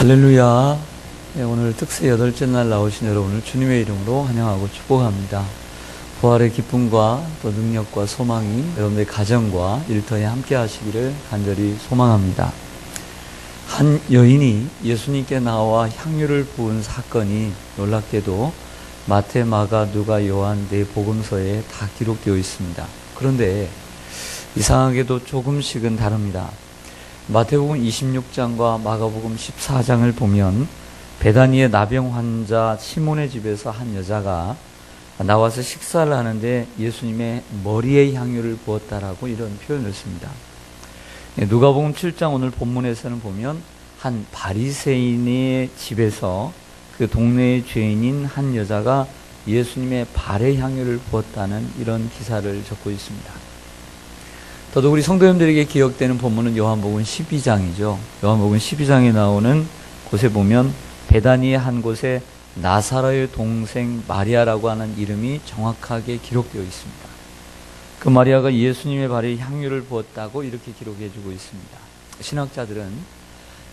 할렐루야. 네, 오늘 특세 여덟째 날 나오신 여러분을 주님의 이름으로 환영하고 축복합니다. 부활의 기쁨과 또 능력과 소망이 여러분의 가정과 일터에 함께 하시기를 간절히 소망합니다. 한 여인이 예수님께 나와 향유를 부은 사건이 놀랍게도 마태, 마가, 누가, 요한 네 복음서에 다 기록되어 있습니다. 그런데 이상하게도 조금씩은 다릅니다. 마태복음 26장과 마가복음 14장을 보면 베다니의 나병 환자 시몬의 집에서 한 여자가 나와서 식사를 하는데 예수님의 머리에 향유를 부었다라고 이런 표현을 씁니다. 예, 누가복음 7장 오늘 본문에서는 보면 한 바리새인의 집에서 그 동네의 죄인인 한 여자가 예수님의 발에 향유를 부었다는 이런 기사를 적고 있습니다. 더더욱 우리 성도님들에게 기억되는 본문은 요한복음 12장이죠. 요한복음 12장에 나오는 곳에 보면 베다니의 한 곳에 나사로의 동생 마리아라고 하는 이름이 정확하게 기록되어 있습니다. 그 마리아가 예수님의 발에 향유를 부었다고 이렇게 기록해 주고 있습니다. 신학자들은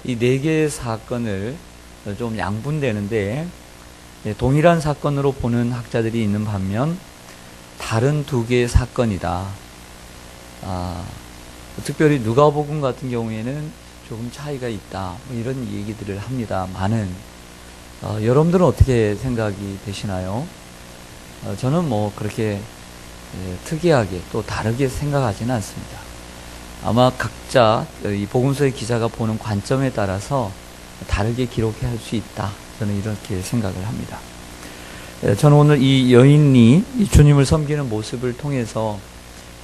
이 네 개의 사건을 좀 양분되는데 예, 동일한 사건으로 보는 학자들이 있는 반면 다른 두 개의 사건이다. 아, 특별히 누가복음 같은 경우에는 조금 차이가 있다. 뭐 이런 얘기들을 합니다. 많은 어, 여러분들은 어떻게 생각이 되시나요? 어, 저는 뭐 그렇게 예, 특이하게 또 다르게 생각하지는 않습니다. 아마 각자 이 복음서의 기자가 보는 관점에 따라서 다르게 기록할 수 있다. 저는 이렇게 생각을 합니다. 예, 저는 오늘 이 여인이 이 주님을 섬기는 모습을 통해서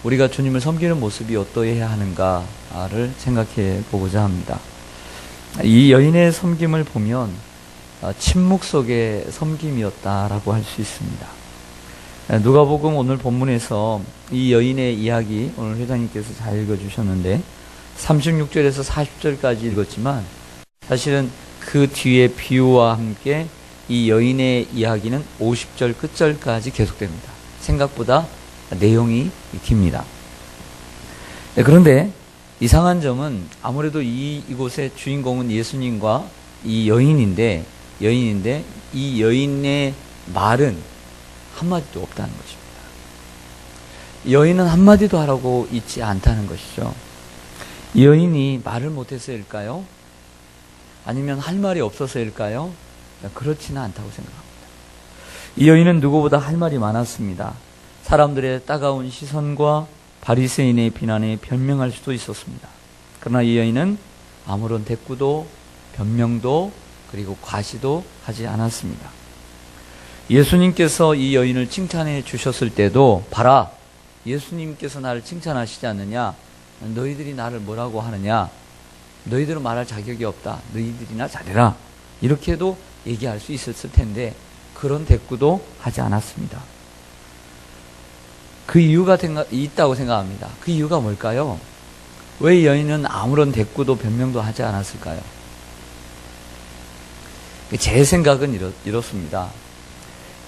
우리가 주님을 섬기는 모습이 어떠해야 하는가를 생각해 보고자 합니다. 이 여인의 섬김을 보면 어, 침묵 속의 섬김이었다라고 할 수 있습니다. 누가복음 오늘 본문에서 이 여인의 이야기 오늘 회장님께서 잘 읽어주셨는데 36절에서 40절까지 읽었지만 사실은 그 뒤에 비유와 함께 이 여인의 이야기는 50절 끝절까지 계속됩니다. 생각보다 내용이 깁니다. 네, 그런데 이상한 점은 아무래도 이, 이곳의 주인공은 예수님과 이 여인인데, 여인인데, 이 여인의 말은 한마디도 없다는 것입니다. 여인은 한마디도 하라고 있지 않다는 것이죠. 이 여인이 말을 못해서일까요? 아니면 할 말이 없어서일까요? 그렇지는 않다고 생각합니다. 이 여인은 누구보다 할 말이 많았습니다. 사람들의 따가운 시선과 바리새인의 비난에 변명할 수도 있었습니다. 그러나 이 여인은 아무런 대꾸도 변명도 그리고 과시도 하지 않았습니다. 예수님께서 이 여인을 칭찬해 주셨을 때도 봐라 예수님께서 나를 칭찬하시지 않느냐 너희들이 나를 뭐라고 하느냐 너희들은 말할 자격이 없다 너희들이나 잘해라 이렇게도 얘기할 수 있었을 텐데 그런 대꾸도 하지 않았습니다. 그 이유가 있다고 생각합니다. 그 이유가 뭘까요? 왜 여인은 아무런 대꾸도 변명도 하지 않았을까요? 제 생각은 이렇, 이렇습니다.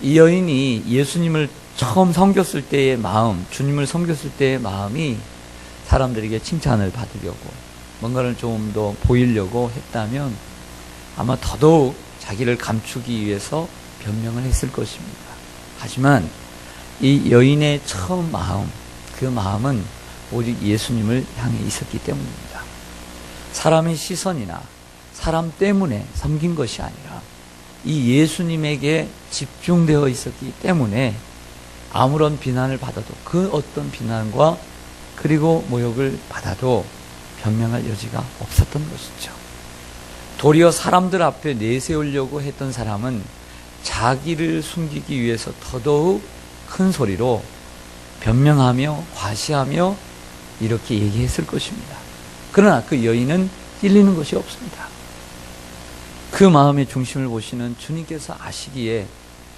이 여인이 예수님을 처음 섬겼을 때의 마음, 주님을 섬겼을 때의 마음이 사람들에게 칭찬을 받으려고 뭔가를 좀 더 보이려고 했다면 아마 더더욱 자기를 감추기 위해서 변명을 했을 것입니다. 하지만 이 여인의 처음 마음, 그 마음은 오직 예수님을 향해 있었기 때문입니다. 사람의 시선이나 사람 때문에 섬긴 것이 아니라 이 예수님에게 집중되어 있었기 때문에 아무런 비난을 받아도 그 어떤 비난과 그리고 모욕을 받아도 변명할 여지가 없었던 것이죠. 도리어 사람들 앞에 내세우려고 했던 사람은 자기를 숨기기 위해서 더더욱 큰 소리로 변명하며 과시하며 이렇게 얘기했을 것입니다. 그러나 그 여인은 찔리는 것이 없습니다. 그 마음의 중심을 보시는 주님께서 아시기에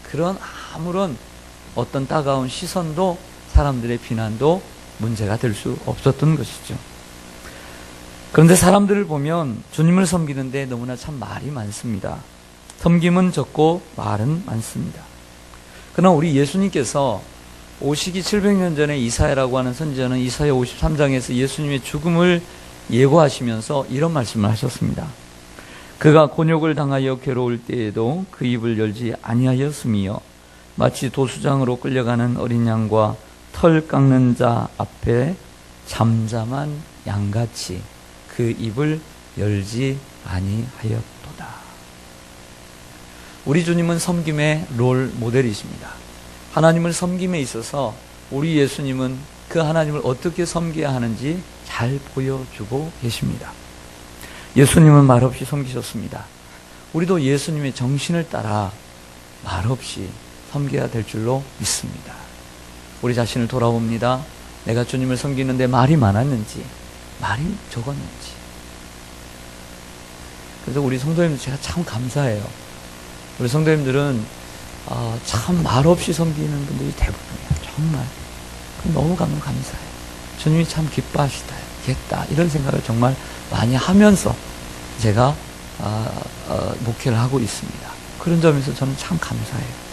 그런 아무런 어떤 따가운 시선도 사람들의 비난도 문제가 될 수 없었던 것이죠. 그런데 사람들을 보면 주님을 섬기는데 너무나 참 말이 많습니다. 섬김은 적고 말은 많습니다. 그러나 우리 예수님께서 오시기 700년 전에 이사야라고 하는 선지자는 이사야 53장에서 예수님의 죽음을 예고하시면서 이런 말씀을 하셨습니다. 그가 곤욕을 당하여 괴로울 때에도 그 입을 열지 아니하였으며 마치 도수장으로 끌려가는 어린 양과 털 깎는 자 앞에 잠잠한 양같이 그 입을 열지 아니하였도다. 우리 주님은 섬김의 롤 모델이십니다. 하나님을 섬김에 있어서 우리 예수님은 그 하나님을 어떻게 섬겨야 하는지 잘 보여주고 계십니다. 예수님은 말없이 섬기셨습니다. 우리도 예수님의 정신을 따라 말없이 섬겨야 될 줄로 믿습니다. 우리 자신을 돌아봅니다. 내가 주님을 섬기는데 말이 많았는지, 말이 적었는지. 그래서 우리 성도님들 제가 참 감사해요. 우리 성도님들은 어, 참 말없이 섬기는 분들이 대부분이에요. 정말. 너무 감, 감사해요. 주님이 참 기뻐하시다, 겠다. 이런 생각을 정말 많이 하면서 제가 아, 어, 목회를 하고 있습니다. 그런 점에서 저는 참 감사해요.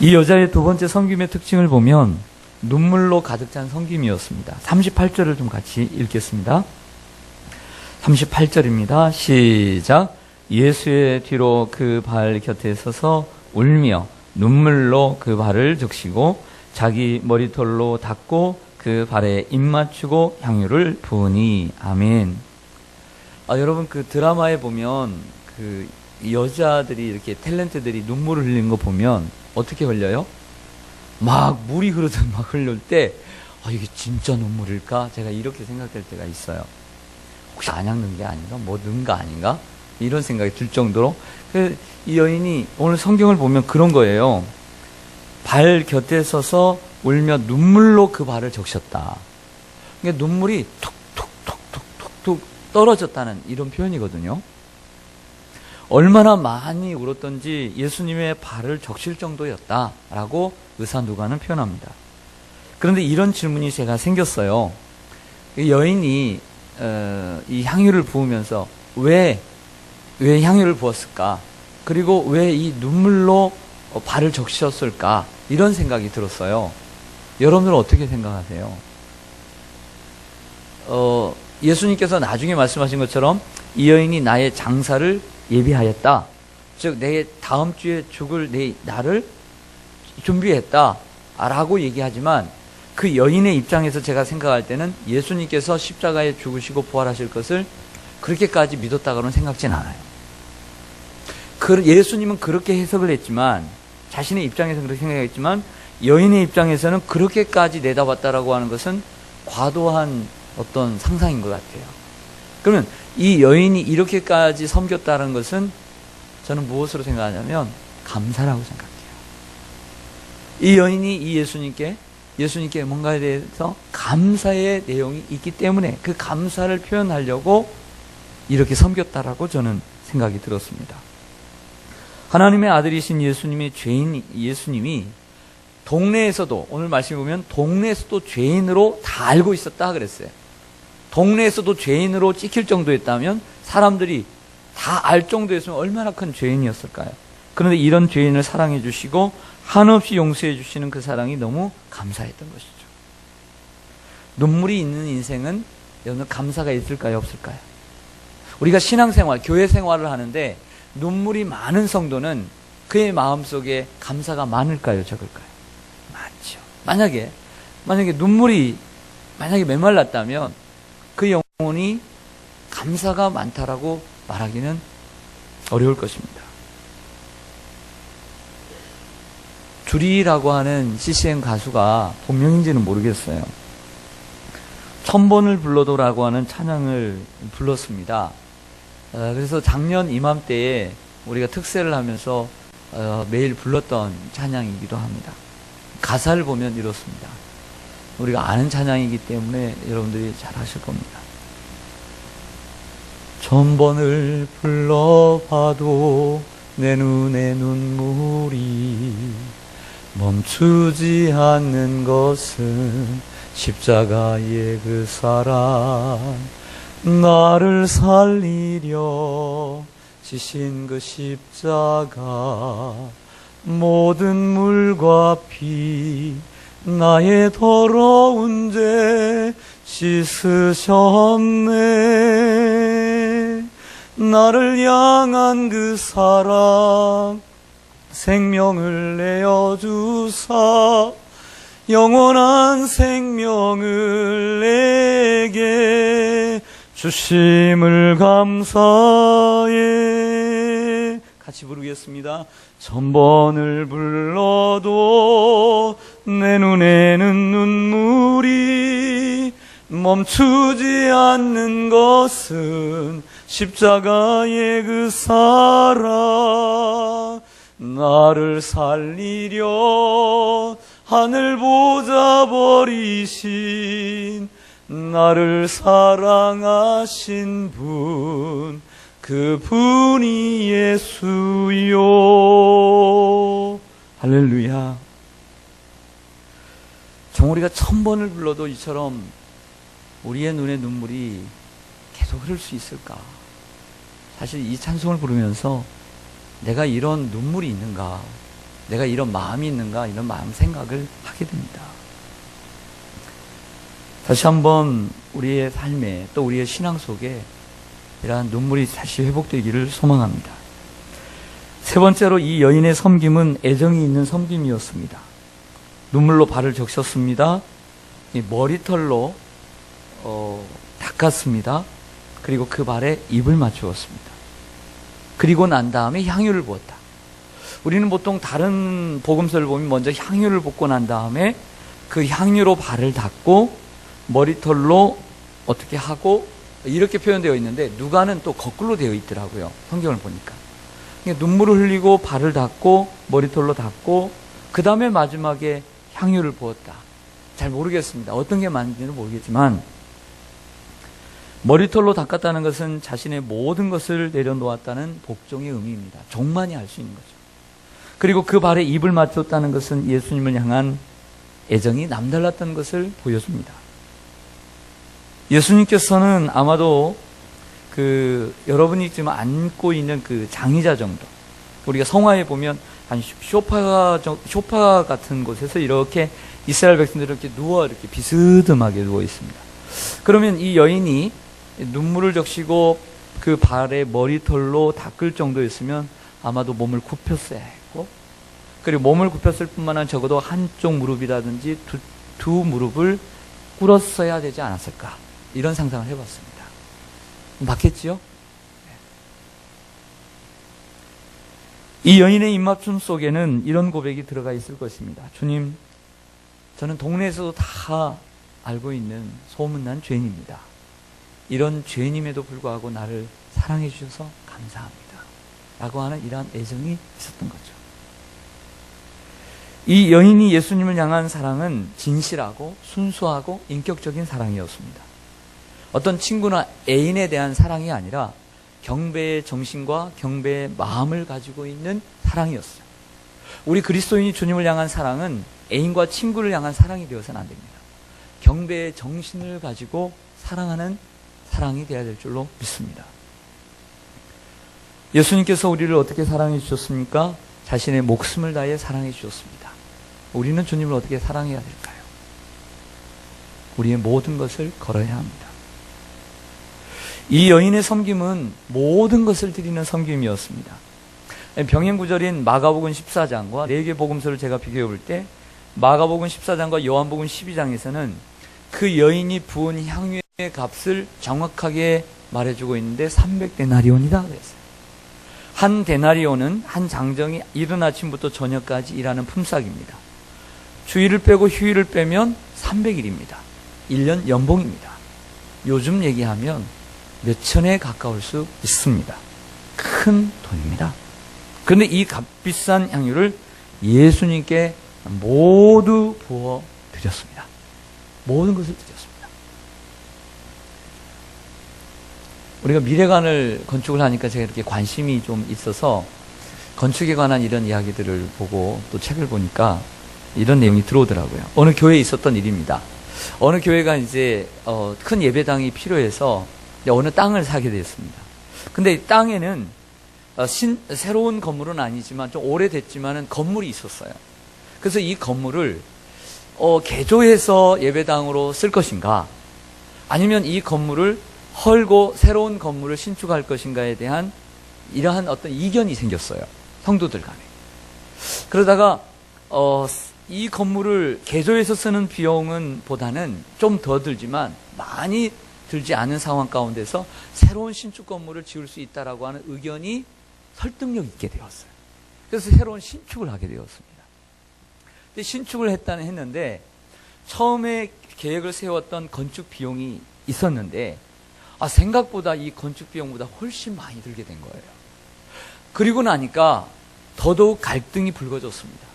이 여자의 두 번째 섬김의 특징을 보면 눈물로 가득 찬 섬김이었습니다. 38절을 좀 같이 읽겠습니다. 38절입니다. 시작. 예수의 뒤로 그 발 곁에 서서 울며 눈물로 그 발을 적시고 자기 머리털로 닦고 그 발에 입 맞추고 향유를 부으니 아멘. 아, 여러분 그 드라마에 보면 그 여자들이 이렇게 탤런트들이 눈물을 흘리는 거 보면 어떻게 흘려요? 막 물이 흐르듯 막 흘릴 때 아, 이게 진짜 눈물일까? 제가 이렇게 생각될 때가 있어요. 혹시 안약 넣은 게 아닌가? 뭐거 아닌가? 이런 생각이 들 정도로 그이 여인이 오늘 성경을 보면 그런 거예요. 발 곁에 서서 울며 눈물로 그 발을 적셨다. 그러니까 눈물이 툭툭툭툭툭툭 떨어졌다는 이런 표현이거든요. 얼마나 많이 울었던지 예수님의 발을 적실 정도였다라고 의사 누가는 표현합니다. 그런데 이런 질문이 제가 생겼어요. 여인이 어, 이 향유를 부으면서 왜, 왜 향유를 부었을까? 그리고 왜 이 눈물로 발을 적셨을까? 이런 생각이 들었어요. 여러분들은 어떻게 생각하세요? 어, 예수님께서 나중에 말씀하신 것처럼 이 여인이 나의 장사를 예비하였다. 즉, 내 다음 주에 죽을 내 나를 준비했다. 라고 얘기하지만 그 여인의 입장에서 제가 생각할 때는 예수님께서 십자가에 죽으시고 부활하실 것을 그렇게까지 믿었다고는 생각진 않아요. 그 예수님은 그렇게 해석을 했지만 자신의 입장에서 그렇게 생각했지만 여인의 입장에서는 그렇게까지 내다봤다라고 하는 것은 과도한 어떤 상상인 것 같아요. 그러면 이 여인이 이렇게까지 섬겼다는 것은 저는 무엇으로 생각하냐면 감사라고 생각해요. 이 여인이 이 예수님께 예수님께 뭔가에 대해서 감사의 내용이 있기 때문에 그 감사를 표현하려고 이렇게 섬겼다라고 저는 생각이 들었습니다. 하나님의 아들이신 예수님의 죄인 예수님이 동네에서도 오늘 말씀 보면 동네에서도 죄인으로 다 알고 있었다 그랬어요. 동네에서도 죄인으로 찍힐 정도였다면 사람들이 다 알 정도였으면 얼마나 큰 죄인이었을까요? 그런데 이런 죄인을 사랑해 주시고 한없이 용서해 주시는 그 사랑이 너무 감사했던 것이죠. 눈물이 있는 인생은 여러분 감사가 있을까요? 없을까요? 우리가 신앙생활, 교회 생활을 하는데 눈물이 많은 성도는 그의 마음속에 감사가 많을까요? 적을까요? 많죠. 만약에 만약에 눈물이 만약에 메말랐다면 그 영혼이 감사가 많다라고 말하기는 어려울 것입니다. 주리라고 하는 CCM 가수가 본명인지는 모르겠어요. 천번을 불러도라고 하는 찬양을 불렀습니다. 어, 그래서 작년 이맘때에 우리가 특세를 하면서 어, 매일 불렀던 찬양이기도 합니다. 가사를 보면 이렇습니다. 우리가 아는 찬양이기 때문에 여러분들이 잘 하실 겁니다. 천번을 불러봐도 내 눈에 눈물이 멈추지 않는 것은 십자가의 그 사랑 나를 살리려 지신 그 십자가 모든 물과 피 나의 더러운 죄 씻으셨네. 나를 향한 그 사랑 생명을 내어 주사 영원한 생명을 내게 주심을 감사해 같이 부르겠습니다. 천번을 불러도 내 눈에는 눈물이 멈추지 않는 것은 십자가의 그 사랑 나를 살리려 하늘 보자 버리신 나를 사랑하신 분 그 분이 예수요 할렐루야 정우리가 천 번을 불러도 이처럼 우리의 눈에 눈물이 계속 흐를 수 있을까? 사실 이 찬송을 부르면서 내가 이런 눈물이 있는가? 내가 이런 마음이 있는가? 이런 마음 생각을 하게 됩니다. 다시 한번 우리의 삶에 또 우리의 신앙 속에 이러한 눈물이 다시 회복되기를 소망합니다. 세 번째로 이 여인의 섬김은 애정이 있는 섬김이었습니다. 눈물로 발을 적셨습니다. 머리털로 어, 닦았습니다. 그리고 그 발에 입을 맞추었습니다. 그리고 난 다음에 향유를 부었다. 우리는 보통 다른 복음서를 보면 먼저 향유를 붓고 난 다음에 그 향유로 발을 닦고 머리털로 어떻게 하고 이렇게 표현되어 있는데 누가는 또 거꾸로 되어 있더라고요. 성경을 보니까. 그러니까 눈물을 흘리고 발을 닦고 머리털로 닦고 그 다음에 마지막에 향유를 부었다. 잘 모르겠습니다. 어떤 게 맞는지는 모르겠지만 머리털로 닦았다는 것은 자신의 모든 것을 내려놓았다는 복종의 의미입니다. 종만이 할수 있는 거죠. 그리고 그 발에 입을 맞췄다는 것은 예수님을 향한 애정이 남달랐던 것을 보여줍니다. 예수님께서는 아마도 그 여러분이 지금 안고 있는 그 장의자 정도 우리가 성화에 보면 한 쇼파 쇼파 같은 곳에서 이렇게 이스라엘 백성들이 이렇게 누워 이렇게 비스듬하게 누워 있습니다. 그러면 이 여인이 눈물을 적시고 그 발에 머리털로 닦을 정도였으면 아마도 몸을 굽혔어야 했고 그리고 몸을 굽혔을 뿐만 아니라 적어도 한쪽 무릎이라든지 두, 두 무릎을 꿇었어야 되지 않았을까 이런 상상을 해봤습니다. 맞겠지요? 이 여인의 입맞춤 속에는 이런 고백이 들어가 있을 것입니다. 주님, 저는 동네에서도 다 알고 있는 소문난 죄인입니다. 이런 죄인임에도 불구하고 나를 사랑해 주셔서 감사합니다. 라고 하는 이러한 애정이 있었던 거죠. 이 여인이 예수님을 향한 사랑은 진실하고 순수하고 인격적인 사랑이었습니다. 어떤 친구나 애인에 대한 사랑이 아니라 경배의 정신과 경배의 마음을 가지고 있는 사랑이었어요. 우리 그리스도인이 주님을 향한 사랑은 애인과 친구를 향한 사랑이 되어서는 안 됩니다. 경배의 정신을 가지고 사랑하는 사랑이 되어야 될 줄로 믿습니다. 예수님께서 우리를 어떻게 사랑해 주셨습니까? 자신의 목숨을 다해 사랑해 주셨습니다. 우리는 주님을 어떻게 사랑해야 될까요? 우리의 모든 것을 걸어야 합니다. 이 여인의 섬김은 모든 것을 드리는 섬김이었습니다. 병행 구절인 마가복음 14장과 네개 복음서를 제가 비교해 볼 때 마가복음 14장과 요한복음 12장에서는 그 여인이 부은 향유의 값을 정확하게 말해주고 있는데 300데나리온이다 그랬어요. 한 데나리온은 한 장정이 이른 아침부터 저녁까지 일하는 품삯입니다. 주일을 빼고 휴일을 빼면 300일입니다. 1년 연봉입니다. 요즘 얘기하면 몇 천에 가까울 수 있습니다. 큰 돈입니다. 그런데 이 값비싼 향유를 예수님께 모두 부어 드렸습니다. 모든 것을 드렸습니다. 우리가 미래관을 건축을 하니까 제가 이렇게 관심이 좀 있어서 건축에 관한 이런 이야기들을 보고 또 책을 보니까 이런 내용이 들어오더라고요. 어느 교회에 있었던 일입니다. 어느 교회가 이제 어, 큰 예배당이 필요해서 어느 땅을 사게 됐습니다. 근데 이 땅에는 어, 신, 새로운 건물은 아니지만 좀 오래됐지만은 건물이 있었어요. 그래서 이 건물을 어, 개조해서 예배당으로 쓸 것인가? 아니면 이 건물을 헐고 새로운 건물을 신축할 것인가에 대한 이러한 어떤 이견이 생겼어요. 성도들 간에. 그러다가 어, 이 건물을 개조해서 쓰는 비용은 보다는 좀 더 들지만 많이 들지 않은 상황 가운데서 새로운 신축 건물을 지을 수 있다라고 하는 의견이 설득력 있게 되었어요. 그래서 새로운 신축을 하게 되었습니다. 근데 신축을 했다는 했는데 처음에 계획을 세웠던 건축 비용이 있었는데 아 생각보다 이 건축 비용보다 훨씬 많이 들게 된 거예요. 그리고 나니까 더더욱 갈등이 불거졌습니다.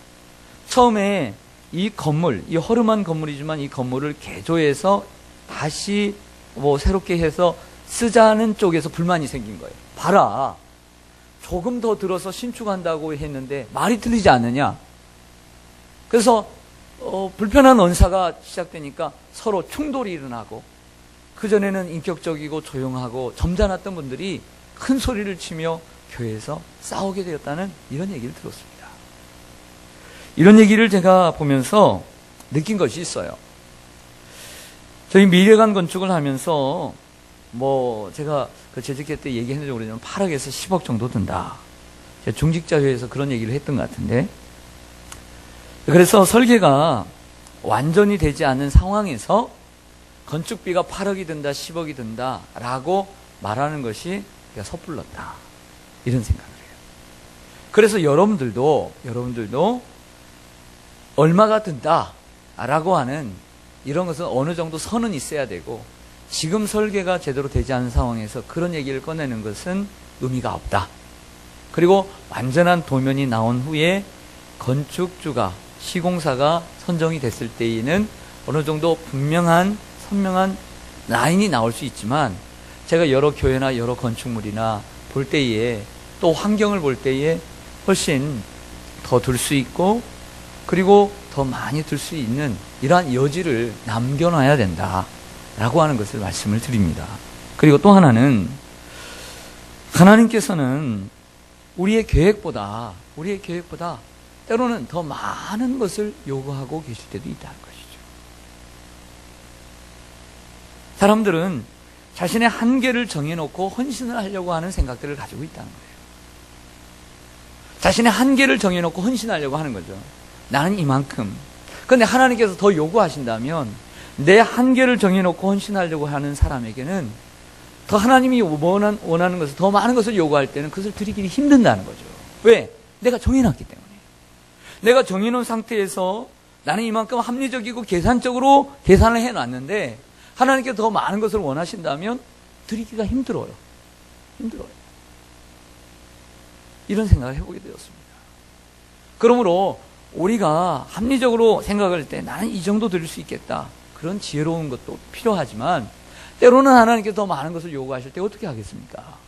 처음에 이 건물, 이 허름한 건물이지만 이 건물을 개조해서 다시 뭐 새롭게 해서 쓰자는 쪽에서 불만이 생긴 거예요. 봐라. 조금 더 들어서 신축한다고 했는데 말이 틀리지 않느냐. 그래서 어, 불편한 언사가 시작되니까 서로 충돌이 일어나고 그전에는 인격적이고 조용하고 점잖았던 분들이 큰 소리를 치며 교회에서 싸우게 되었다는 이런 얘기를 들었습니다. 이런 얘기를 제가 보면서 느낀 것이 있어요. 저희 미래관 건축을 하면서 뭐 제가 그 재직회 때 얘기했는지 모르지만 8억에서 10억 정도 든다. 제가 중직자회에서 그런 얘기를 했던 것 같은데 그래서 설계가 완전히 되지 않은 상황에서 건축비가 8억이 든다, 10억이 든다 라고 말하는 것이 그냥 섣불렀다. 이런 생각을 해요. 그래서 여러분들도, 여러분들도 얼마가 든다 라고 하는 이런 것은 어느 정도 선은 있어야 되고 지금 설계가 제대로 되지 않은 상황에서 그런 얘기를 꺼내는 것은 의미가 없다. 그리고 완전한 도면이 나온 후에 건축주가 시공사가 선정이 됐을 때에는 어느 정도 분명한 선명한 라인이 나올 수 있지만 제가 여러 교회나 여러 건축물이나 볼 때에 또 환경을 볼 때에 훨씬 더들수 있고 그리고 더 많이 들 수 있는 이러한 여지를 남겨놔야 된다라고 하는 것을 말씀을 드립니다. 그리고 또 하나는 하나님께서는 우리의 계획보다 우리의 계획보다 때로는 더 많은 것을 요구하고 계실 때도 있다는 것이죠. 사람들은 자신의 한계를 정해놓고 헌신을 하려고 하는 생각들을 가지고 있다는 거예요. 자신의 한계를 정해놓고 헌신하려고 하는 거죠. 나는 이만큼. 그런데 하나님께서 더 요구하신다면 내 한계를 정해놓고 헌신하려고 하는 사람에게는 더 하나님이 원한, 원하는 것을 더 많은 것을 요구할 때는 그것을 드리기는 힘든다는 거죠. 왜? 내가 정해놨기 때문에. 내가 정해놓은 상태에서 나는 이만큼 합리적이고 계산적으로 계산을 해놨는데 하나님께 더 많은 것을 원하신다면 드리기가 힘들어요. 힘들어요. 이런 생각을 해보게 되었습니다. 그러므로 우리가 합리적으로 생각할 때 나는 이 정도 드릴 수 있겠다. 그런 지혜로운 것도 필요하지만 때로는 하나님께 더 많은 것을 요구하실 때 어떻게 하겠습니까?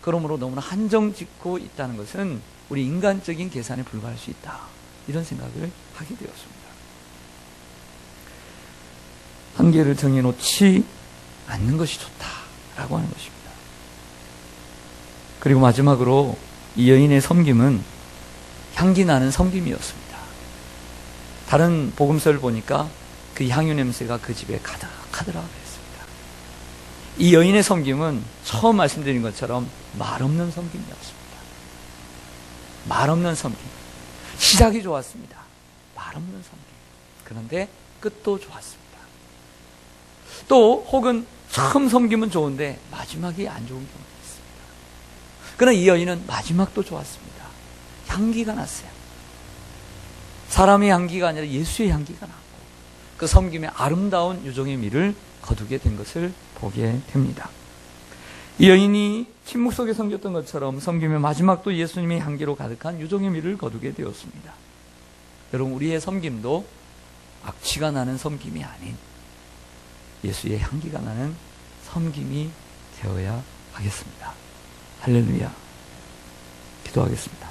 그러므로 너무나 한정 짓고 있다는 것은 우리 인간적인 계산에 불과할 수 있다. 이런 생각을 하게 되었습니다. 한계를 정해놓지 않는 것이 좋다라고 하는 것입니다. 그리고 마지막으로 이 여인의 섬김은 향기 나는 섬김이었습니다. 다른 복음서를 보니까 그 향유 냄새가 그 집에 가득하더라고 했습니다. 이 여인의 섬김은 처음 말씀드린 것처럼 말없는 섬김이었습니다. 말없는 섬김. 시작이 좋았습니다. 말없는 섬김. 그런데 끝도 좋았습니다. 또 혹은 처음 섬김은 좋은데 마지막이 안 좋은 경우도 있습니다. 그러나 이 여인은 마지막도 좋았습니다. 향기가 났어요. 사람의 향기가 아니라 예수의 향기가 났고 그 섬김의 아름다운 유종의 미를 거두게 된 것을 보게 됩니다. 이 여인이 침묵 속에 섬겼던 것처럼 섬김의 마지막도 예수님의 향기로 가득한 유종의 미를 거두게 되었습니다. 여러분 우리의 섬김도 악취가 나는 섬김이 아닌 예수의 향기가 나는 섬김이 되어야 하겠습니다. 할렐루야. 기도하겠습니다.